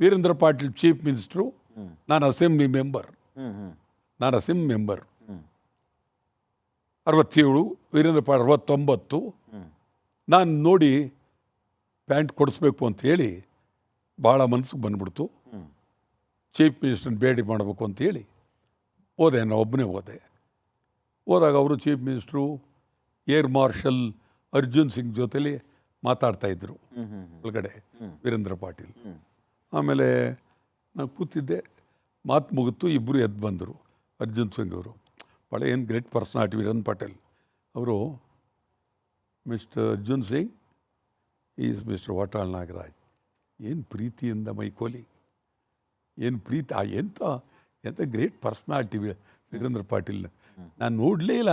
Veerendra Patil chief minister ನಾನು assembly member ನಾನು assembly member ಅರವತ್ತೇಳು ವೀರೇಂದ್ರ ಪಾಟೀಲ್ ಅರವತ್ತೊಂಬತ್ತು. ನಾನು ನೋಡಿ ಪ್ಯಾಂಟ್ ಕೊಡಿಸ್ಬೇಕು ಅಂತ ಹೇಳಿ ಭಾಳ ಮನಸ್ಸಿಗೆ ಬಂದ್ಬಿಡ್ತು. ಚೀಫ್ ಮಿನಿಸ್ಟರ್ನ ಭೇಟಿ ಮಾಡಬೇಕು ಅಂತೇಳಿ ಹೋದೆ ನಾನು ಒಬ್ಬನೇ ಹೋದೆ. ಹೋದಾಗ ಅವರು chief minister air marshal Arjun Singh ಜೊತೆಲಿ ಮಾತಾಡ್ತಾಯಿದ್ರು ಹ್ಮ್ ಹ್ಮ್ ಒಳಗಡೆ. ವೀರೇಂದ್ರ ಪಾಟೀಲ್. ಆಮೇಲೆ ನಾನು ಕೂತಿದ್ದೆ ಮಾತು ಮುಗಿತು ಇಬ್ಬರು ಎದ್ದು ಬಂದರು ಅರ್ಜುನ್ ಸಿಂಗ್ ಅವರು. ಭಾಳ ಏನು ಗ್ರೇಟ್ ಪರ್ಸನಾಲಿಟಿ ವಿರನ್ ಪಾಟೀಲ್. ಅವರು mister Arjun Singh is mister Vatal Nagaraj ಏನು ಪ್ರೀತಿಯಿಂದ ಮೈಕೋಲಿ? ಏನು ಪ್ರೀತಿ ಆ ಎಂಥ ಎಂಥ ಗ್ರೇಟ್ ಪರ್ಸ್ನಾಲಿಟಿ ವೀರೇಂದ್ರ ಪಾಟೀಲ್ ನಾನು ನೋಡಲೇ ಇಲ್ಲ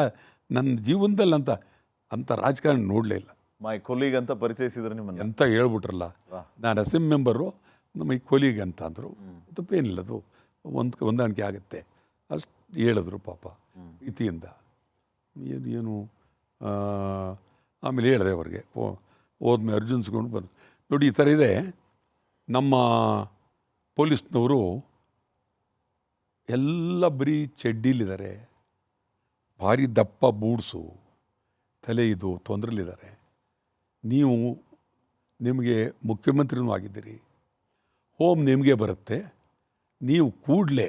ನನ್ನ ಜೀವನದಲ್ಲಿ ಅಂತ ಅಂಥ ರಾಜಕಾರಣ ನೋಡಲೇ ಇಲ್ಲ. ಮೈ ಕೊಲೀಗ್ ಅಂತ ಪರಿಚಯಿಸಿದ್ರು ನಿಮ್ಮನ್ನು. ಅಂತ ಹೇಳ್ಬಿಟ್ರಲ್ಲ ನಾನು ಅಸೆಂಬ್ಲಿ ಮೆಂಬರು ನಮ್ಮ ಈ ಕೊಲಿಗೆ ಅಂತ ಅಂದರು ತಪ್ಪೇನಿಲ್ಲ, ಅದು ಒಂದು ಹೊಂದಾಣಿಕೆ ಆಗುತ್ತೆ. ಅಷ್ಟು ಹೇಳಿದ್ರು ಪಾಪ ಇತಿಯಿಂದ. ಏನು ಏನು ಆಮೇಲೆ ಹೇಳಿದೆ ಅವ್ರಿಗೆ. ಓ ಹೋದ್ಮೇಲೆ ಅರ್ಜುನ್ ಸಿಗೊಂಡು ಬಂದು. ನೋಡಿ, ಈ ಥರ ಇದೆ. ನಮ್ಮ ಪೊಲೀಸ್ನವರು ಎಲ್ಲ ಬರೀ ಚಡ್ಡಿಲಿದ್ದಾರೆ. ಭಾರಿ ದಪ್ಪ ಬೂಡ್ಸು, ತಲೆ ಇದು ತೊಂದರೆಲಿದ್ದಾರೆ. ನೀವು ನಿಮಗೆ ಮುಖ್ಯಮಂತ್ರಿನೂ ಆಗಿದ್ದೀರಿ. ಹೋಮ್ ನಿಮಗೆ ಬರುತ್ತೆ. ನೀವು ಕೂಡಲೇ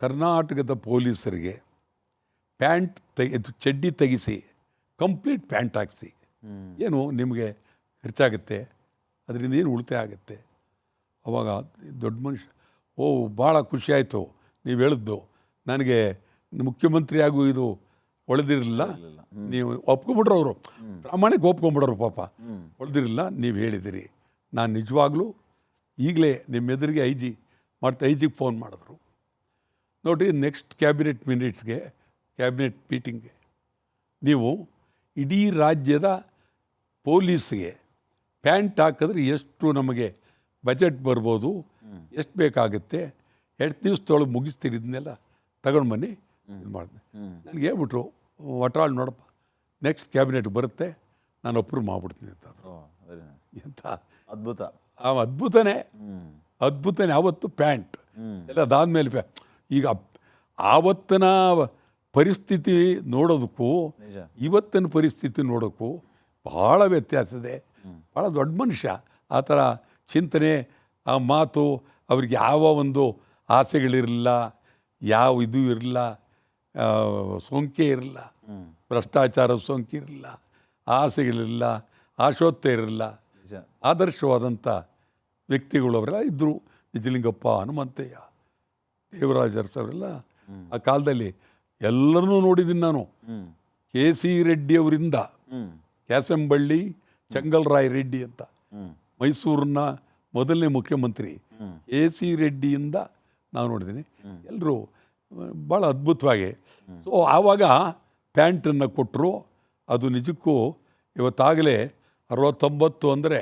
ಕರ್ನಾಟಕದ ಪೊಲೀಸರಿಗೆ ಪ್ಯಾಂಟ್ ತೆಗೆದು ಚಡ್ಡಿ ತೆಗೆಸಿ ಕಂಪ್ಲೀಟ್ ಪ್ಯಾಂಟ್ ಹಾಕಿಸಿ. ಏನು ನಿಮಗೆ ಖರ್ಚಾಗುತ್ತೆ ಅದರಿಂದ ಏನು ಉಳಿತಾಯ ಆಗುತ್ತೆ. ಅವಾಗ ದೊಡ್ಡ ಮನುಷ್ಯ ಓ ಭಾಳ ಖುಷಿ ಆಯಿತು ನೀವು ಹೇಳಿದ್ದು ನನಗೆ ಮುಖ್ಯಮಂತ್ರಿ ಆಗು ಇದು ಒಳ್ದಿರಲಿಲ್ಲ. ನೀವು ಒಪ್ಕೊಂಬಿಟ್ರು ಅವರು ಪ್ರಾಮಾಣಿಕ ಒಪ್ಕೊಂಬಿಡೋರು ಪಾಪ. ಒಳ್ದಿರಲಿಲ್ಲ ನೀವು ಹೇಳಿದಿರಿ. ನಾನು ನಿಜವಾಗ್ಲೂ ಈಗಲೇ ನಿಮ್ಮ ಎದುರಿಗೆ ಐ ಜಿ ಮತ್ತು ಐ ಜಿಗೆ ಫೋನ್ ಮಾಡಿದ್ರು. ನೋಡಿ ನೆಕ್ಸ್ಟ್ ಕ್ಯಾಬಿನೆಟ್ ಮಿನಿಟ್ಸ್ಗೆ ಕ್ಯಾಬಿನೆಟ್ ಮೀಟಿಂಗ್ಗೆ ನೀವು ಇಡೀ ರಾಜ್ಯದ ಪೊಲೀಸ್ಗೆ ಪ್ಯಾಂಟ್ ಹಾಕಿದ್ರೆ ಎಷ್ಟು ನಮಗೆ ಬಜೆಟ್ ಬರ್ಬೋದು ಎಷ್ಟು ಬೇಕಾಗುತ್ತೆ ಎಷ್ಟು ದಿವಸದೊಳಗೆ ಮುಗಿಸ್ತೀರಿ ಇದನ್ನೆಲ್ಲ ತಗೊಂಡು ಬನ್ನಿ. ಇದು ಮಾಡಿದೆ ನನಗೆ ಹೇಳ್ಬಿಟ್ರು ಒಟ್ರಾಳ್ ನೋಡಪ್ಪ ನೆಕ್ಸ್ಟ್ ಕ್ಯಾಬಿನೆಟ್ ಬರುತ್ತೆ ನಾನು ಅಪ್ರೂವ್ ಮಾಡಿಬಿಡ್ತೀನಿ ಅಂತ ಎಂಥ ಅದ್ಭುತ. ಆ ಅದ್ಭುತನೇ. ಅದ್ಭುತನೇ ಆವತ್ತು ಪ್ಯಾಂಟ್. ಎಲ್ಲ ಅದಾದಮೇಲೆ ಪ್ಯಾ ಈಗ ಆವತ್ತಿನ ಪರಿಸ್ಥಿತಿ ನೋಡೋದಕ್ಕೂ ಇವತ್ತಿನ ಪರಿಸ್ಥಿತಿ ನೋಡೋಕ್ಕೂ ಭಾಳ ವ್ಯತ್ಯಾಸ ಇದೆ. ಭಾಳ ದೊಡ್ಡ ಮನುಷ್ಯ. ಆ ಥರ ಚಿಂತನೆ ಆ ಮಾತು ಅವ್ರಿಗೆ ಯಾವ ಒಂದು ಆಸೆಗಳಿರಲಿಲ್ಲ ಯಾವ ಇದು ಇರಲಿಲ್ಲ ಸೋಂಕೆ ಇರಲಿಲ್ಲ ಭ್ರಷ್ಟಾಚಾರ ಸೋಂಕಿರಲಿಲ್ಲ ಆಸೆಗಳಿರಲಿಲ್ಲ ಆಶೋತ್ತ ಇರಲಿಲ್ಲ. ಆದರ್ಶವಾದಂಥ ವ್ಯಕ್ತಿಗಳು ಅವರೆಲ್ಲ ಇದ್ದರು ನಿಜಲಿಂಗಪ್ಪ ಹನುಮಂತಯ್ಯ ದೇವರಾಜ ಅರಸ್ ಅವರೆಲ್ಲ ಆ ಕಾಲದಲ್ಲಿ ಎಲ್ಲರನ್ನೂ ನೋಡಿದ್ದೀನಿ ನಾನು. ಕೆ ಸಿ ರೆಡ್ಡಿ ಅವರಿಂದ ಹ್ಮ್. ಕ್ಯಾಸಂಬಳ್ಳಿ ಚಂಗಲ್ರಾಯ್ ರೆಡ್ಡಿ ಅಂತ. ಮೈಸೂರಿನ ಮೊದಲನೇ ಮುಖ್ಯಮಂತ್ರಿ. ಎ ಸಿ ರೆಡ್ಡಿಯಿಂದ ನಾವು ನೋಡಿದ್ದೀನಿ. ಎಲ್ಲರೂ ಭಾಳ ಅದ್ಭುತವಾಗಿ. ಸೊ ಆವಾಗ ಪ್ಯಾಂಟನ್ನು ಕೊಟ್ಟರು ಅದು ನಿಜಕ್ಕೂ ಇವತ್ತಾಗಲೇ ಅರವತ್ತೊಂಬತ್ತು ಅಂದರೆ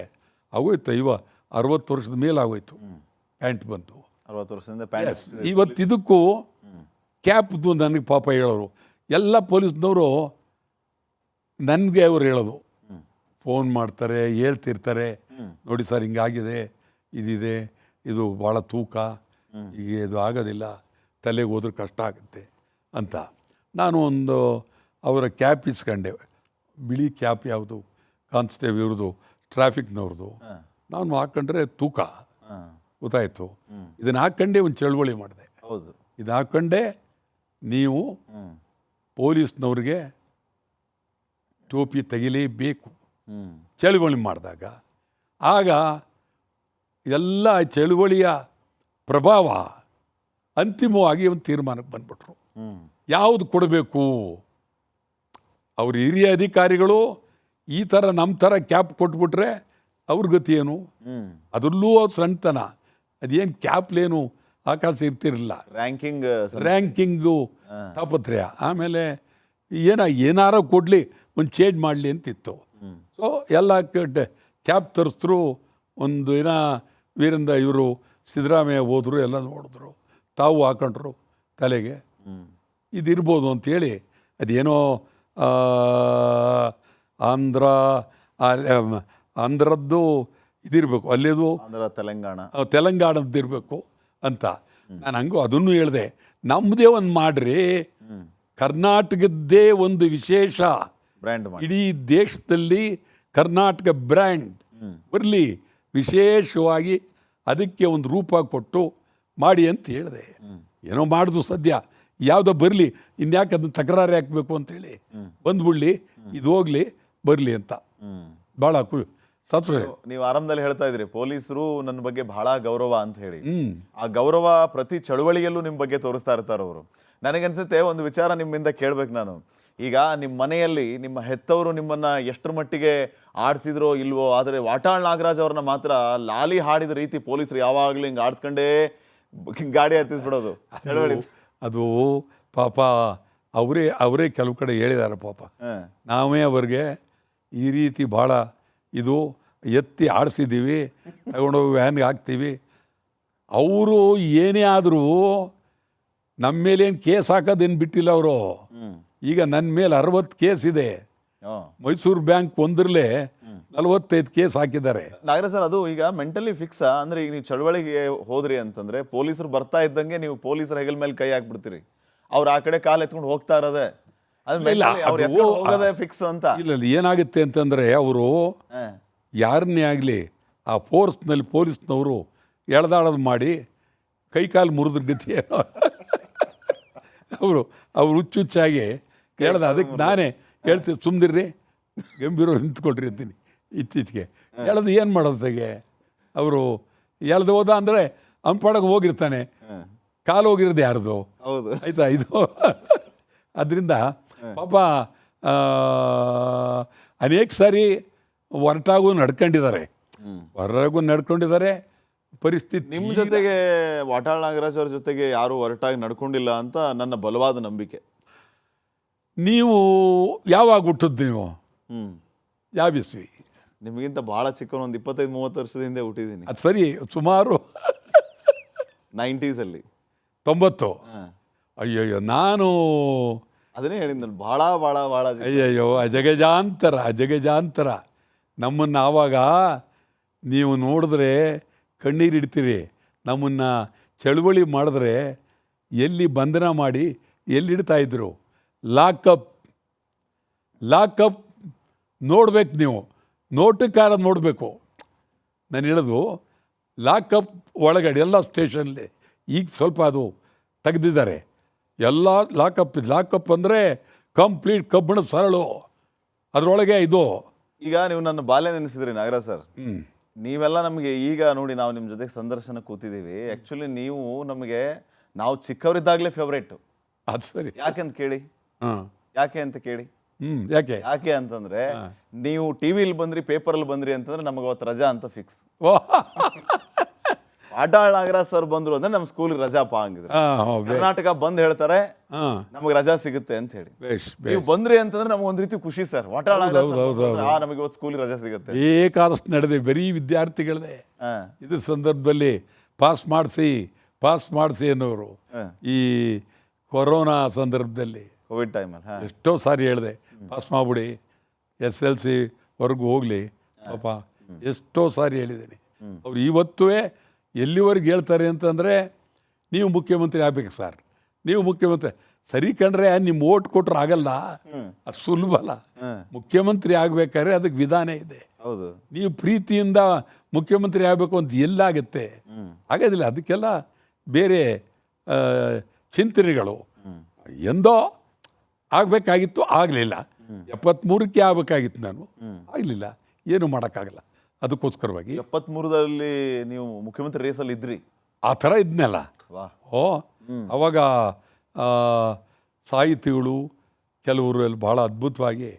ಆಗೋಯ್ತು? ಇವ ಅರವತ್ತು ವರ್ಷದ ಮೇಲೆ ಆಗೋಯ್ತು. ಪ್ಯಾಂಟ್ ಬಂತು ಅರವತ್ತು ವರ್ಷದಿಂದ ಪ್ಯಾಂಟ್ ಇವತ್ತು ಇದಕ್ಕೂ ಕ್ಯಾಪ್ದು ನನಗೆ ಪಾಪ ಹೇಳೋರು. ಎಲ್ಲ ಪೊಲೀಸ್ನವರು ನನಗೆ ಅವ್ರು ಹೇಳೋದು. ಫೋನ್ ಮಾಡ್ತಾರೆ ಹೇಳ್ತಿರ್ತಾರೆ. ನೋಡಿ ಸರ್ ಹಿಂಗಾಗಿದೆ ಇದಿದೆ ಇದು ಭಾಳ ತೂಕ. ಈಗ ಇದು ಆಗೋದಿಲ್ಲ. ತಲೆಗೆ ಹೋದ್ರೆ ಕಷ್ಟ ಆಗುತ್ತೆ ಅಂತ. ನಾನು ಒಂದು ಅವರ ಕ್ಯಾಪ್ ಇಸ್ಕೊಂಡೆ. ಬಿಳಿ ಕ್ಯಾಪ್ ಯಾವುದು? ಕಾನ್ಸ್ಟೇಬಲ್ ಇವ್ರದ್ದು ಟ್ರಾಫಿಕ್ನವ್ರದ್ದು ನಾನು ಹಾಕ್ಕೊಂಡ್ರೆ ತೂಕ ಗೊತ್ತಾಯಿತು. ಇದನ್ನು ಹಾಕ್ಕೊಂಡೇ ಒಂದು ಚಳುವಳಿ ಮಾಡಿದೆ. ಹೌದು. ಇದು ಹಾಕ್ಕೊಂಡೇ ನೀವು ಪೊಲೀಸ್ನವ್ರಿಗೆ ಟೋಪಿ ತೆಗಿಲೇಬೇಕು. ಚಳುವಳಿ ಮಾಡಿದಾಗ. ಆಗ ಎಲ್ಲ ಚಳುವಳಿಯ ಪ್ರಭಾವ ಅಂತಿಮವಾಗಿ ಒಂದು ತೀರ್ಮಾನಕ್ಕೆ ಬಂದ್ಬಿಟ್ರು. ಯಾವುದು ಕೊಡಬೇಕು? ಅವ್ರ ಹಿರಿಯ ಅಧಿಕಾರಿಗಳು ಈ ಥರ ನಮ್ಮ ಥರ ಕ್ಯಾಪ್ ಕೊಟ್ಬಿಟ್ರೆ ಅವ್ರ ಗತಿ ಏನು? ಅದರಲ್ಲೂ ಅವ್ರು ಸಣ್ಣತನ. ಅದೇನು ಕ್ಯಾಪ್ಲೇನು ಆಕಾಶ ಇರ್ತಿರಲಿಲ್ಲ. ರ್ಯಾಂಕಿಂಗ್ ರ್ಯಾಂಕಿಂಗು ತಾಪತ್ರಯ. ಆಮೇಲೆ ಏನ ಏನಾರ ಕೊಡಲಿ ಒಂದು ಚೇಂಜ್ ಮಾಡಲಿ ಅಂತಿತ್ತು. ಸೊ ಎಲ್ಲ ಕ್ಯಾಪ್ ತರಿಸ್ರು ಒಂದು ಏನ ವೀರಿಂದ ಇವರು ಸಿದ್ದರಾಮಯ್ಯ ಹೋದರು ಎಲ್ಲ ನೋಡಿದ್ರು. ತಾವು ಹಾಕೊಂಡ್ರು ತಲೆಗೆ. ಇದಿರ್ಬೋದು ಅಂತೇಳಿ ಅದೇನೋ ಆಂಧ್ರ ಆಂಧ್ರದ್ದು ಇದಿರಬೇಕು. ಅಲ್ಲೇದು ಆಂಧ್ರ ತೆಲಂಗಾಣ. ತೆಲಂಗಾಣದ್ದಿರಬೇಕು ಅಂತ. ನಾನು ಹಂಗೂ ಅದನ್ನು ಹೇಳಿದೆ. ನಮ್ಮದೇ ಒಂದು ಮಾಡ್ರಿ. ಕರ್ನಾಟಕದ್ದೇ ಒಂದು ವಿಶೇಷ. ಬ್ರ್ಯಾಂಡ್ ಇಡೀ ದೇಶದಲ್ಲಿ ಕರ್ನಾಟಕ ಬ್ರ್ಯಾಂಡ್ ಬರಲಿ ವಿಶೇಷವಾಗಿ ಅದಕ್ಕೆ ಒಂದು ರೂಪ ಕೊಟ್ಟು ಮಾಡಿ ಅಂತ ಹೇಳಿದೆ. ಏನೋ ಮಾಡಿದ್ರು ಸದ್ಯ. ಯಾವುದೋ ಬರಲಿ. ಇನ್ಯಾಕೆ ಅದನ್ನ ತಕರಾರು ಹಾಕಬೇಕು ಅಂತೇಳಿ ಬಂದ್ಬಿಡ್ಲಿ. ಇದು ಹೋಗ್ಲಿ. ಬರಲಿ ಅಂತ. ಭಾಳ ಕು ಸತ್ರೆ. ನೀವು ಆರಂಭದಲ್ಲಿ ಹೇಳ್ತಾ ಇದ್ರಿ ಪೊಲೀಸರು ನನ್ನ ಬಗ್ಗೆ ಬಹಳ ಗೌರವ ಅಂತ ಹೇಳಿ. ಆ ಗೌರವ ಪ್ರತಿ ಚಳುವಳಿಯಲ್ಲೂ ನಿಮ್ಮ ಬಗ್ಗೆ ತೋರಿಸ್ತಾ ಇರ್ತಾರೆ ಅವರು. ನನಗನ್ಸುತ್ತೆ ಒಂದು ವಿಚಾರ ನಿಮ್ಮಿಂದ ಕೇಳ್ಬೇಕು ನಾನು. ಈಗ ನಿಮ್ಮ ಮನೆಯಲ್ಲಿ ನಿಮ್ಮ ಹೆತ್ತವರು ನಿಮ್ಮನ್ನ ಎಷ್ಟರ ಮಟ್ಟಿಗೆ ಆಡಿಸಿದ್ರೋ ಇಲ್ವೋ ಆದರೆ ವಾಟಾಳ್ ನಾಗರಾಜ್ ಅವ್ರನ್ನ ಮಾತ್ರ ಲಾಲಿ ಹಾಡಿದ ರೀತಿ ಪೊಲೀಸರು ಯಾವಾಗಲೂ ಹಿಂಗೆ ಆಡಿಸ್ಕೊಂಡೇ ಗಾಡಿ ಹತ್ತಿಸ್ಬಿಡೋದು. ಚಳವಳಿ. ಅದು ಪಾಪ ಅವರೇ ಅವರೇ ಕೆಲವು ಕಡೆ ಹೇಳಿದ್ದಾರೆ ಪಾಪ. ಹಾಂ. ನಾವೇ ಅವ್ರಿಗೆ ಈ ರೀತಿ ಭಾಳ ಇದು ಎತ್ತಿ ಆಡಿಸಿದ್ದೀವಿ ತಗೊಂಡೋಗಿ ವ್ಯಾನ್ಗೆ ಹಾಕ್ತೀವಿ. ಅವರು ಏನೇ ಆದರೂ ನಮ್ಮ ಮೇಲೇನು ಕೇಸ್ ಹಾಕೋದೇನು ಬಿಟ್ಟಿಲ್ಲ ಅವರು. ಈಗ ನನ್ನ ಮೇಲೆ ಅರವತ್ತು ಕೇಸ್ ಇದೆ. ಮೈಸೂರು ಬ್ಯಾಂಕ್ ಒಂದ್ರಲ್ಲೇ ನಲವತ್ತೈದು ಕೇಸ್ ಹಾಕಿದ್ದಾರೆ. ನಾಗರಾಜ್ ಸರ್ ಅದು ಈಗ ಮೆಂಟಲಿ ಫಿಕ್ಸ್ ಅಂದ್ರೆ ಈಗ ನೀವು ಚಳವಳಿಗೆ ಹೋದ್ರಿ ಅಂತಂದ್ರೆ ಪೊಲೀಸರು ಬರ್ತಾ ಇದ್ದಂಗೆ ನೀವು ಪೊಲೀಸರ ಹೆಗಲ್ ಮೇಲೆ ಕೈ ಹಾಕ್ಬಿಡ್ತೀರಿ. ಅವ್ರು ಆ ಕಡೆ ಕಾಲು ಎತ್ಕೊಂಡು ಹೋಗ್ತಾ ಇರೋದೇ. ಇಲ್ಲ, ಹೋಗೋದೇ ಫಿಕ್ಸ್ ಅಂತ. ಇಲ್ಲ ಇಲ್ಲ, ಏನಾಗುತ್ತೆ ಅಂತಂದರೆ ಅವರು. ಯಾರನ್ನೇ ಆಗಲಿ ಆ ಫೋರ್ಸ್ನಲ್ಲಿ ಪೊಲೀಸ್ನವರು ಎಳ್ದಾಡೋದು ಮಾಡಿ ಕೈಕಾಲು ಮುರಿದ್ರ ಗತಿ ಅವರು ಅವ್ರು ಹುಚ್ಚುಚ್ಚಾಗಿ ಹೇಳ್ದ ಅದಕ್ಕೆ ನಾನೇ ಹೇಳ್ತೀನಿ ಸುಮ್ಮನಿರ್ರಿ ಗಂಭೀರ ನಿಂತ್ಕೊಳ್ರಿ ಅಂತೀನಿ ಇತ್ತೀಚೆಗೆ. ಎಳ್ದು ಏನು ಮಾಡೋದಾಗೆ ಅವರು ಎಳ್ದು ಹೋದ ಅಂದರೆ ಅಂಪಾಡಕ್ಕೆ ಹೋಗಿರ್ತಾನೆ. ಕಾಲು ಹೋಗಿರೋದು ಯಾರ್ದು? ಹೌದು. ಆಯ್ತಾ ಇದು? ಅದರಿಂದ ಪಾಪ ಅನೇಕ ಸಾರಿ ಹೊರಟಾಗೂ ನಡ್ಕೊಂಡಿದ್ದಾರೆ. ಹೊರಗೂ ನಡ್ಕೊಂಡಿದ್ದಾರೆ. ಪರಿಸ್ಥಿತಿ ನಿಮ್ಮ ಜೊತೆಗೆ ವಾಟಾಳ್ ನಾಗರಾಜ್ ಅವ್ರ ಜೊತೆಗೆ ಯಾರು ಹೊರಟಾಗಿ ನಡ್ಕೊಂಡಿಲ್ಲ ಅಂತ ನನ್ನ ಬಲವಾದ ನಂಬಿಕೆ. ನೀವು ಯಾವಾಗ ಹುಟ್ಟಿದ್ದು ನೀವು? ಹ್ಮ್. ಯಾವ ಇಸ್ವಿ ನಿಮಗಿಂತ ಬಹಳ ಚಿಕ್ಕವನು ಒಂದು ಇಪ್ಪತ್ತೈದು ಮೂವತ್ತು ವರ್ಷದ ಹಿಂದೆ ಹುಟ್ಟಿದ್ದೀನಿ ಅದು ಸರಿ ಸುಮಾರು. ನೈಂಟೀಸಲ್ಲಿ. ತೊಂಬತ್ತು. ಅಯ್ಯಯ್ಯೋ ನಾನು ಅದನ್ನೇ ಹೇಳಿದ್ನಲ್ಲ ಬಹಳ ಬಹಳ ಬಹಳ ಚಿಕ್ಕ- ಅಯ್ಯಯ್ಯೋ, ಅಜಗಜಾಂತರ ಅಜಗಜಾಂತರ. ನಮ್ಮನ್ನು ಆವಾಗ ನೀವು ನೋಡಿದ್ರೆ ಕಣ್ಣೀರಿಡ್ತೀರಿ ನಮ್ಮನ್ನು ಚಳುವಳಿ ಮಾಡಿದ್ರೆ ಎಲ್ಲಿ ಬಂಧನ ಮಾಡಿ ಎಲ್ಲಿಡ್ತಾ ಇದ್ರು? ಲಾಕಪ್ ಲಾಕಪ್ ನೋಡ್ಬೇಕು ನೀವು. ನೋಟಕಾರ ನೋಡಬೇಕು. ನಾನು ಹೇಳೋದು ಲಾಕಪ್ ಒಳಗಡೆ ಎಲ್ಲ ಸ್ಟೇಷನಲ್ಲಿ ಈಗ ಸ್ವಲ್ಪ ಅದು ತೆಗೆದಿದ್ದಾರೆ. ಎಲ್ಲ ಲಾಕಪ್ ಲಾಕಪ್ ಅಂದರೆ ಕಂಪ್ಲೀಟ್ ಕಬ್ಬಣ ಸರಳು. ಅದರೊಳಗೆ ಇದು. ಈಗ ನೀವು ನನ್ನ ಬಾಲ್ಯ ನೆನೆಸಿದ್ರಿ ನಾಗರಾಜ್ ಸರ್. ನೀವೆಲ್ಲ ನಮಗೆ ಈಗ ನೋಡಿ ನಾವು ನಿಮ್ಮ ಜೊತೆ ಸಂದರ್ಶನ ಕೂತಿದ್ದೀವಿ. ಆ್ಯಕ್ಚುಲಿ ನೀವು ನಮಗೆ ನಾವು ಚಿಕ್ಕವರಿದ್ದಾಗಲೇ ಫೇವ್ರೇಟು ಅದು ಸರಿ. ಯಾಕೆ ಅಂತ ಕೇಳಿ? ಹಾಂ. ಯಾಕೆ ಅಂತ ಕೇಳಿ? ಹ್ಞೂ ಯಾಕೆ? ಯಾಕೆ ಅಂತಂದ್ರೆ ನೀವು ಟಿವಿಲಿ ಬಂದ್ರಿ ಪೇಪರಲ್ಲಿ ಬಂದ್ರಿ ಅಂತಂದ್ರೆ ನಮಗೆ ಅವತ್ತು ರಜಾ ಅಂತ ಫಿಕ್ಸ್ ಓ ಆಟಾಳ್ ನಾಗರಾಜ್ ಸರ್ ಬಂದ್ರು ಅಂದ್ರೆ ನಮ್ಮ ಸ್ಕೂಲಿಗೆ ರಜಾ ಪಾ ಹಂಗಿದ್ರೆ. ಕರ್ನಾಟಕ ಬಂದ್ ಹೇಳ್ತಾರೆ ನಮಗೆ ರಜಾ ಸಿಗುತ್ತೆ ಅಂತ ಹೇಳಿ. ನೀವು ಬಂದ್ರಿ ಅಂತಂದ್ರೆ ನಮ್ಗೆ ಒಂದ್ ರೀತಿ ಖುಷಿ ಸರ್. ವಾಟಾಳ್ ನಾಗರಾಜ್ ಸರ್ ಬಂದ್ರು ಆ ನಮಗೆ ಇವತ್ತು ಸ್ಕೂಲ್ ರಜಾ ಸಿಗುತ್ತೆ. ಬೇಕಾದಷ್ಟು ನಡೆದೆ ಬರೀ ವಿದ್ಯಾರ್ಥಿಗಳೇ ಹಾ. ಇದ್ರ ಸಂದರ್ಭದಲ್ಲಿ ಪಾಸ್ ಮಾಡಿಸಿ ಪಾಸ್ ಮಾಡಿಸಿ ಅನ್ನೋರು ಹಾ. ಈ ಕೊರೋನಾ ಸಂದರ್ಭದಲ್ಲಿ ಕೋವಿಡ್ ಟೈಮಲ್ಲಿ ಹಾ. ಎಷ್ಟೋ ಸಾರಿ ಹೇಳಿದೆ ಪಾಸ್ ಮಾಡ್ಬಿಡಿ ಎಸ್ ಎಲ್ ಸಿ ವರ್ಗು ಹೋಗಲಿ ಪಾಪ ಎಷ್ಟೋ ಸಾರಿ ಹೇಳಿದ್ದೀನಿ. ಅವ್ರು ಇವತ್ತೂ ಎಲ್ಲಿವರೆಗೆ ಹೇಳ್ತಾರೆ ಅಂತಂದರೆ ನೀವು ಮುಖ್ಯಮಂತ್ರಿ ಆಗ್ಬೇಕು ಸರ್. ನೀವು ಮುಖ್ಯಮಂತ್ರಿ ಸರಿ ಕಂಡ್ರೆ ನಿಮ್ಮ ಓಟ್ ಕೊಟ್ರೆ ಆಗಲ್ಲ. ಅದು ಸುಲಭ ಅಲ್ಲ. ಮುಖ್ಯಮಂತ್ರಿ ಆಗ್ಬೇಕಾದ್ರೆ ಅದಕ್ಕೆ ವಿಧಾನ ಇದೆ. ಹೌದು. ನೀವು ಪ್ರೀತಿಯಿಂದ ಮುಖ್ಯಮಂತ್ರಿ ಆಗಬೇಕು ಅಂತ ಎಲ್ಲಾಗುತ್ತೆ ಆಗೋದಿಲ್ಲ. ಅದಕ್ಕೆಲ್ಲ ಬೇರೆ ಚಿಂತನೆಗಳು. ಎಂದೋ ಆಗಬೇಕಾಗಿತ್ತು ಆಗಲಿಲ್ಲ. ಎಪ್ಪತ್ತ್ಮೂರಕ್ಕೆ ಆಗಬೇಕಾಗಿತ್ತು ನಾನು. ಆಗಲಿಲ್ಲ. ಏನು ಮಾಡೋಕ್ಕಾಗಲ್ಲ. ಅದಕ್ಕೋಸ್ಕರವಾಗಿ. ಎಪ್ಪತ್ಮೂರದಲ್ಲಿ ನೀವು ಮುಖ್ಯಮಂತ್ರಿ ರೇಸಲ್ಲಿ ಇದ್ರಿ. ಆ ಥರ ಇದ್ನಲ್ಲ. ವಾ. ಓ ಅವಾಗ ಸಾಹಿತಿಗಳು ಕೆಲವರು ಅಲ್ಲಿ ಭಾಳ ಅದ್ಭುತವಾಗಿ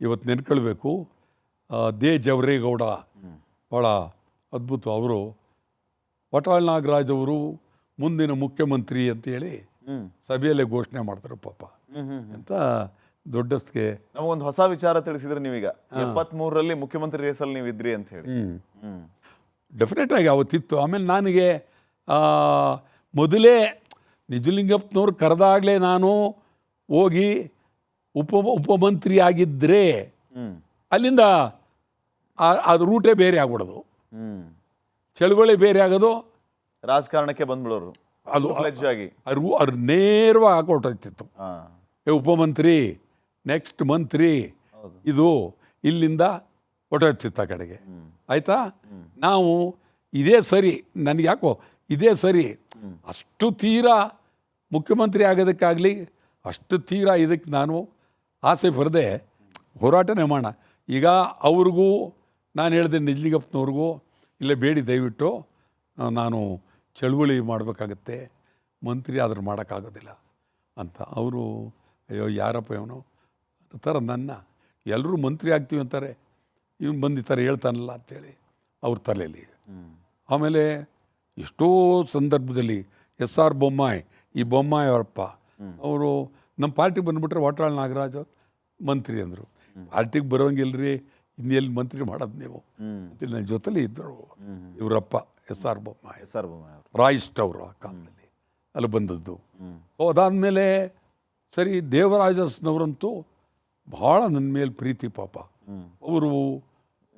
ಇವತ್ತು ನೆನ್ಕೊಳ್ಬೇಕು. ದೇ. ಜವರೇಗೌಡ ಭಾಳ ಅದ್ಭುತ ಅವರು ವಟಾಳ್ ನಾಗರಾಜ್ ಅವರು ಮುಂದಿನ ಮುಖ್ಯಮಂತ್ರಿ ಅಂತೇಳಿ ಹೇಳಿ ಸಭೆಯಲ್ಲೇ ಘೋಷಣೆ ಮಾಡ್ತಾರೆ ಪಾಪ ಅಂತ ದೊಡ್ಡಸ್ಗೆ. ನಮಗೊಂದು ಹೊಸ ವಿಚಾರ ತಿಳಿಸಿದ್ರೆ ನೀವೀಗ. ಎಪ್ಪತ್ಮೂರರಲ್ಲಿ ಮುಖ್ಯಮಂತ್ರಿ ರೇಸಲ್ಲಿ ನೀವು ಇದ್ರಿ ಅಂತ ಹೇಳಿ. ಹ್ಞೂ ಆಗಿ ಅವತ್ತಿತ್ತು ಆಮೇಲೆ ನನಗೆ ಮೊದಲೇ ನಿಜಲಿಂಗಪ್ಪನವ್ರು ಕರೆದಾಗಲೇ ನಾನು ಹೋಗಿ ಉಪ ಉಪಮಂತ್ರಿ ಆಗಿದ್ದರೆ ಅಲ್ಲಿಂದ ಆ- ಅದು ರೂಟೇ ಬೇರೆ ಆಗ್ಬಿಡೋದು. ಚಳುವಳಿ ಬೇರೆ ಆಗೋದು. ರಾಜಕಾರಣಕ್ಕೆ ಬಂದ್ಬಿಡೋರು. ಅದು ನೇರವಾಗಿ ಹಾಕೊಟ್ಟಿತ್ತು ಉಪಮಂತ್ರಿ ನೆಕ್ಸ್ಟ್ ಮಂತ್ ರೀ. ಇದು ಇಲ್ಲಿಂದ ಹೊಟ್ಟೋಗ್ತಿತ್ತು ಕಡೆಗೆ. ಆಯಿತಾ? ನಾವು ಇದೇ ಸರಿ ನನಗೆ ಯಾಕೋ ಇದೇ ಸರಿ ಅಷ್ಟು ತೀರಾ ಮುಖ್ಯಮಂತ್ರಿ ಆಗೋದಕ್ಕಾಗಲಿ ಅಷ್ಟು ತೀರಾ ಇದಕ್ಕೆ ನಾನು ಆಸೆ ಬರದೆ ಹೋರಾಟನೇ ಮಾಡೋಣ ಈಗ ಅವ್ರಿಗೂ ನಾನು ಹೇಳಿದೆ ನಿಜಲಿಂಗಪ್ಪನವ್ರಿಗೂ ಇಲ್ಲ ಬೇಡಿ ದಯವಿಟ್ಟು ನಾನು ಚಳುವಳಿ ಮಾಡಬೇಕಾಗತ್ತೆ ಮಂತ್ರಿ ಆದರೂ ಮಾಡೋಕ್ಕಾಗೋದಿಲ್ಲ ಅಂತ. ಅವರು ಅಯ್ಯೋ ಯಾರಪ್ಪ ಇವನು? ಥರ ನನ್ನ ಎಲ್ಲರೂ ಮಂತ್ರಿ ಆಗ್ತೀವಿ ಅಂತಾರೆ. ಇವನು ಬಂದು ಈ ಥರ ಹೇಳ್ತಾನಲ್ಲ ಅಂತೇಳಿ ಅವ್ರ ತಲೆಯಲ್ಲಿ ಆಮೇಲೆ ಎಷ್ಟೋ ಸಂದರ್ಭದಲ್ಲಿ ಎಸ್ ಆರ್ ಬೊಮ್ಮಾಯಿ ಈ ಬೊಮ್ಮಾಯಿ ಅವರಪ್ಪ ಅವರು ನಮ್ಮ ಪಾರ್ಟಿಗೆ ಬಂದುಬಿಟ್ರೆ ವಾಟಾಳ್ ನಾಗರಾಜ್ ಮಂತ್ರಿ ಅಂದರು. ಪಾರ್ಟಿಗೆ ಬರೋಂಗಿಲ್ರಿ ಇನ್ನೆಲ್ಲಿ ಮಂತ್ರಿ ಮಾಡೋದು ನೀವು. ಇಲ್ಲಿ ಅಂತೇಳಿ ನನ್ನ ಜೊತೆಲಿ ಇದ್ದರು ಇವರಪ್ಪ S R Bommai. S R Bommai Royist ಅವರು ಆ ಕಾಲದಲ್ಲಿ. ಅಲ್ಲಿ ಬಂದದ್ದು. ಸೊ ಅದಾದಮೇಲೆ ಸರಿ ದೇವರಾಜಸ್ನವರಂತೂ ಭಾಳ ನನ್ನ ಮೇಲೆ ಪ್ರೀತಿ ಪಾಪ. ಅವರು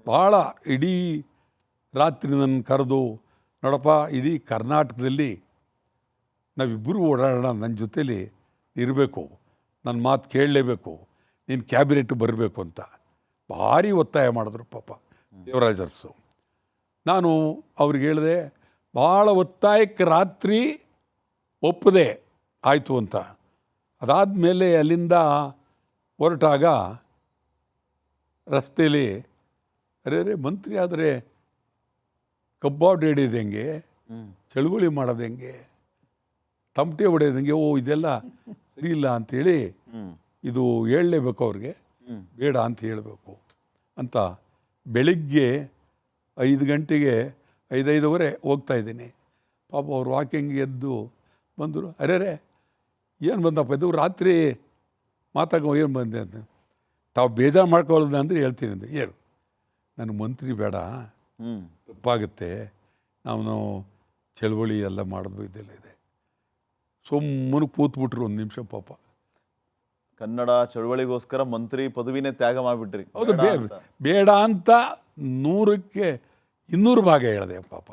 ಭಾಳ ಇಡೀ ರಾತ್ರಿ ನನ್ನ ಕರೆದು, ನೋಡಪ್ಪ, ಇಡೀ ಕರ್ನಾಟಕದಲ್ಲಿ ನಾವಿಬ್ಬರು ಓಡಾಡೋಣ ನನ್ನ ಜೊತೇಲಿ ಇರಬೇಕು. ನನ್ನ ಮಾತು ಕೇಳಲೇಬೇಕು. ನೀನು ಕ್ಯಾಬಿನೆಟ್ ಬರಬೇಕು ಅಂತ. ಭಾರಿ ಒತ್ತಾಯ ಮಾಡಿದ್ರು ಪಾಪ ದೇವರಾಜರ್ಸು. ನಾನು ಅವ್ರಿಗೆ ಹೇಳಿದೆ, ಭಾಳ ಒತ್ತಾಯಕ್ಕೆ ರಾತ್ರಿ ಒಪ್ಪದೆ ಆಯಿತು ಅಂತ. ಅದಾದ ಮೇಲೆ ಅಲ್ಲಿಂದ ಹೊರಟಾಗ ರಸ್ತೆಯಲ್ಲಿ ಅರೆ ಅರೆ ಮಂತ್ರಿ ಆದರೆ ಕಬ್ಬಾಡ್ ಹಿಡಿಯೋದು ಹೆಂಗೆ? ಚಳುವಳಿ ಮಾಡೋದು ಹೆಂಗೆ? ತಮಟೆ ಹೊಡೆಯೋದು ಹೆಂಗೆ? ಓ ಇದೆಲ್ಲ ಸರಿ ಇಲ್ಲ ಅಂಥೇಳಿ ಇದು ಹೇಳಲೇಬೇಕು ಅವ್ರಿಗೆ. ಬೇಡ ಅಂತ ಹೇಳಬೇಕು ಅಂತ ಬೆಳಿಗ್ಗೆ ಐದು ಗಂಟೆಗೆ ಐದೈದುವರೆ ಹೋಗ್ತಾ ಇದ್ದೀನಿ. ಪಾಪ ಅವ್ರು ವಾಕಿಂಗ್ ಎದ್ದು ಬಂದರು ಅರೆ ಅರೆ ಏನು ಬಂದಪ್ಪ ಇದು? ರಾತ್ರಿ ಮಾತಾಡೋ ಏನು ಬಂದೆ ಅಂತ. ತಾವು ಬೇಜಾರು ಮಾಡ್ಕೊಳ್ಳೋದು ಅಂದರೆ ಹೇಳ್ತೀನಿ ಅಂತ. ಏನು ನನಗೆ ಮಂತ್ರಿ ಬೇಡ. ಹ್ಞೂ ತಪ್ಪಾಗುತ್ತೆ. ನಾವು ಚಳುವಳಿ ಎಲ್ಲ ಮಾಡೋದು ಇದೆಲ್ಲ ಇದೆ. ಸುಮ್ಮನೆ ಕೂತ್ಬಿಟ್ರು ಒಂದು ನಿಮಿಷ ಪಾಪ. ಕನ್ನಡ ಚಳವಳಿಗೋಸ್ಕರ ಮಂತ್ರಿ ಪದವಿನೇ ತ್ಯಾಗ ಮಾಡಿಬಿಟ್ರಿ. ಹೌದು. ಬೇಡ ಅಂತ ನೂರಕ್ಕೆ ಇನ್ನೂರು ಭಾಗ ಹೇಳಿದೆ ಪಾಪ.